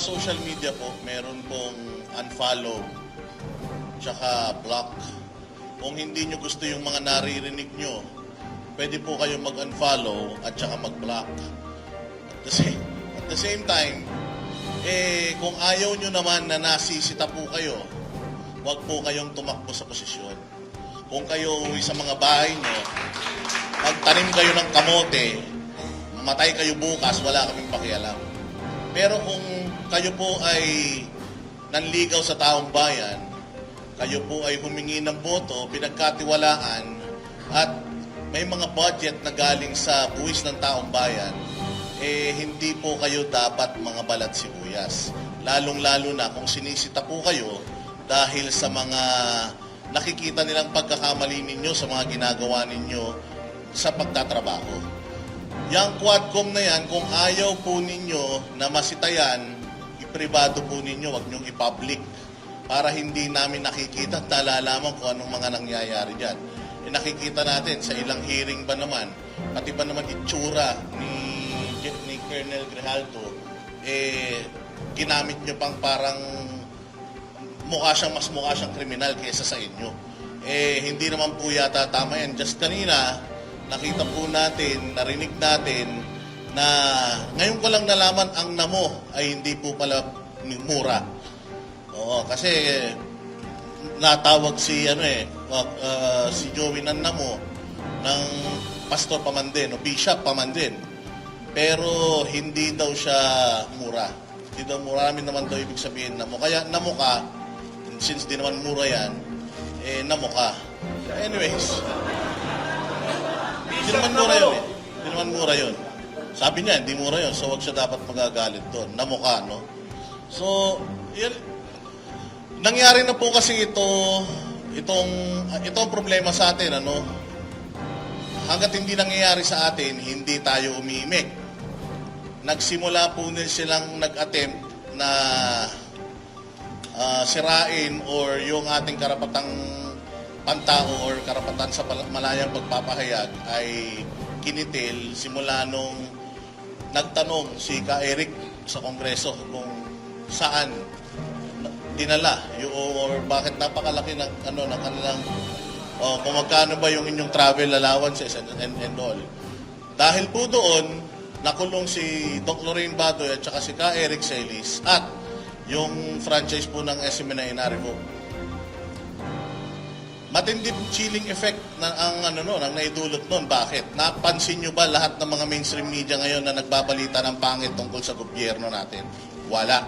social media po, meron pong unfollow, tsaka block. Kung hindi nyo gusto yung mga naririnig nyo, pwede po kayo mag-unfollow at tsaka mag-block. At the same, at the same time, eh, kung ayaw nyo naman na nasisita po kayo, huwag po kayong tumakbo sa posisyon. Kung kayo uwi sa mga bahay nyo, magtanim kayo ng kamote, matay kayo bukas, wala kaming pakialam. Pero kung kayo po ay nanligaw sa taong bayan, kayo po ay humingi ng boto, pinagkatiwalaan, at may mga budget na galing sa buwis ng taong bayan, eh hindi po kayo dapat mga balat sibuyas. Lalong-lalo na kung sinisita po kayo dahil sa mga nakikita nilang pagkakamali ninyo sa mga ginagawa ninyo sa pagtatrabaho. Yang Quadcom na yan, kung ayaw po ninyo na masitayan, ipribado po ninyo, wag niyong i-public para hindi namin nakikita at nalalaman kung anong mga nangyayari dyan. Eh, nakikita natin sa ilang hearing ba naman, pati ba naman itsura ni, ni Colonel Grijaldo, eh, ginamit nyo pang parang mukha siyang mas mukha siyang kriminal kaysa sa inyo. Eh, hindi naman po yata tama yan. Just kanina, nakita po natin, narinig natin na ngayon ko lang nalaman ang namo ay hindi po pala mura. Oo, kasi natawag si ano eh, uh, si Joey ng namo ng pastor pa man din, o bishop pa man din. Pero hindi daw siya mura. Hindi daw mura namin naman daw ibig sabihin namo. Kaya namo ka, since di naman mura yan, eh namo ka. Anyways, hindi naman mura yun eh. Hindi naman mura yun. Sabi niya, hindi mura yun. So, wag siya dapat magagalit doon. Namukha, no? So, yan, nangyari na po kasi ito, itong, itong problema sa atin, ano? Hanggat hindi nangyayari sa atin, hindi tayo umiimik. Nagsimula po nila silang nag-attempt na ah, sirain or yung ating karapatang pantao or karapatan sa malayang pagpapahayag ay kinitil simula nung nagtanong si Ka Eric sa Kongreso kung saan na- dinala yung or bakit napakalaki ng ano ng kanilang oh, kung magkano ba yung inyong travel allowances and, and, and all. Dahil po doon, nakulong si Doc Lorraine Badoy at saka si Ka Eric Celis at yung franchise po ng SMNA Inarivo. Matindi chilling effect na ang ano no, ang naidulot noon. Bakit? Napansin nyo ba lahat ng mga mainstream media ngayon na nagbabalita ng pangit tungkol sa gobyerno natin? Wala.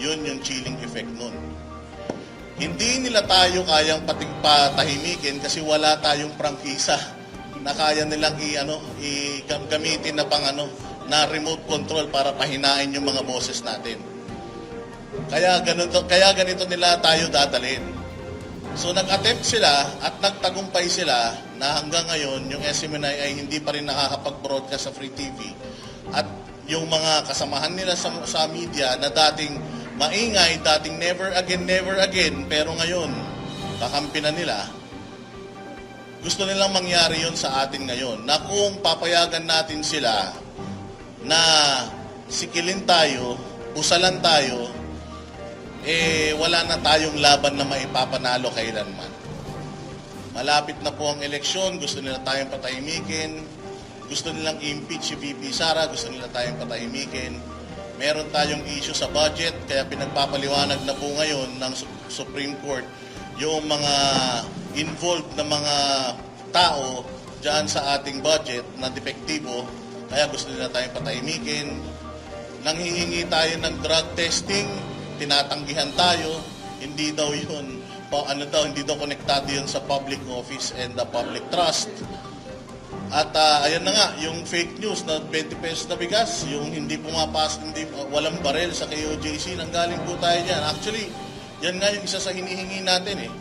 Yun yung chilling effect noon. Hindi nila tayo kayang pating patahimikin kasi wala tayong prangkisa na kaya nilang i ano i gam- gamitin na pang ano na remote control para pahinain yung mga boses natin. Kaya ganito kaya ganito nila tayo dadalhin. So nag-attempt sila at nagtagumpay sila na hanggang ngayon yung SMNI ay hindi pa rin nakakapag-broadcast sa free TV. At yung mga kasamahan nila sa, sa media na dating maingay, dating never again, never again, pero ngayon, kakampi na nila, gusto nilang mangyari yon sa atin ngayon. Na kung papayagan natin sila na sikilin tayo, usalan tayo, eh wala na tayong laban na maipapanalo kailanman. Malapit na po ang eleksyon, gusto nila tayong patahimikin, gusto nilang impeach si VP Sara, gusto nila tayong patahimikin. Meron tayong issue sa budget, kaya pinagpapaliwanag na po ngayon ng Su- Supreme Court yung mga involved na mga tao dyan sa ating budget na depektibo, kaya gusto nila tayong patahimikin, nanghihingi tayo ng drug testing, tinatanggihan tayo, hindi daw yun, pa, ano daw, hindi daw konektado yun sa public office and the public trust. At ah, ayan na nga, yung fake news na 20 pesos na bigas, yung hindi pumapas, hindi, ah, walang barel sa KOJC, nanggaling po tayo dyan. Actually, yan nga yung isa sa hinihingi natin eh.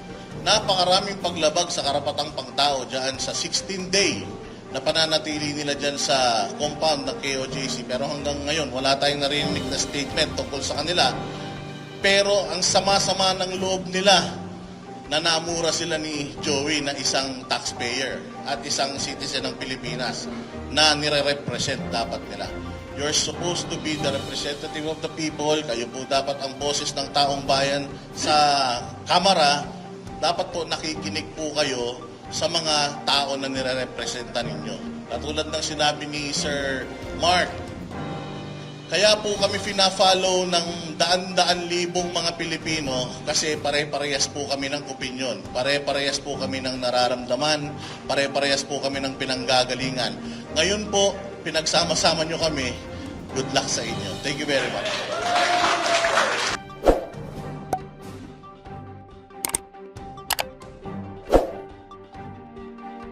Napakaraming paglabag sa karapatang pangtao dyan sa 16-day na pananatili nila dyan sa compound ng KOJC. Pero hanggang ngayon, wala tayong narinig na statement tungkol sa kanila. Pero ang sama-sama ng loob nila na namura sila ni Joey na isang taxpayer at isang citizen ng Pilipinas na nire-represent dapat nila. You're supposed to be the representative of the people. Kayo po dapat ang boses ng taong bayan sa kamara. Dapat po nakikinig po kayo sa mga tao na nire-representa ninyo. Katulad ng sinabi ni Sir Mark, kaya po kami fina-follow ng daan-daan libong mga Pilipino kasi pare-parehas po kami ng opinion. Pare-parehas po kami ng nararamdaman. Pare-parehas po kami ng pinanggagalingan. Ngayon po, pinagsama-sama nyo kami. Good luck sa inyo. Thank you very much.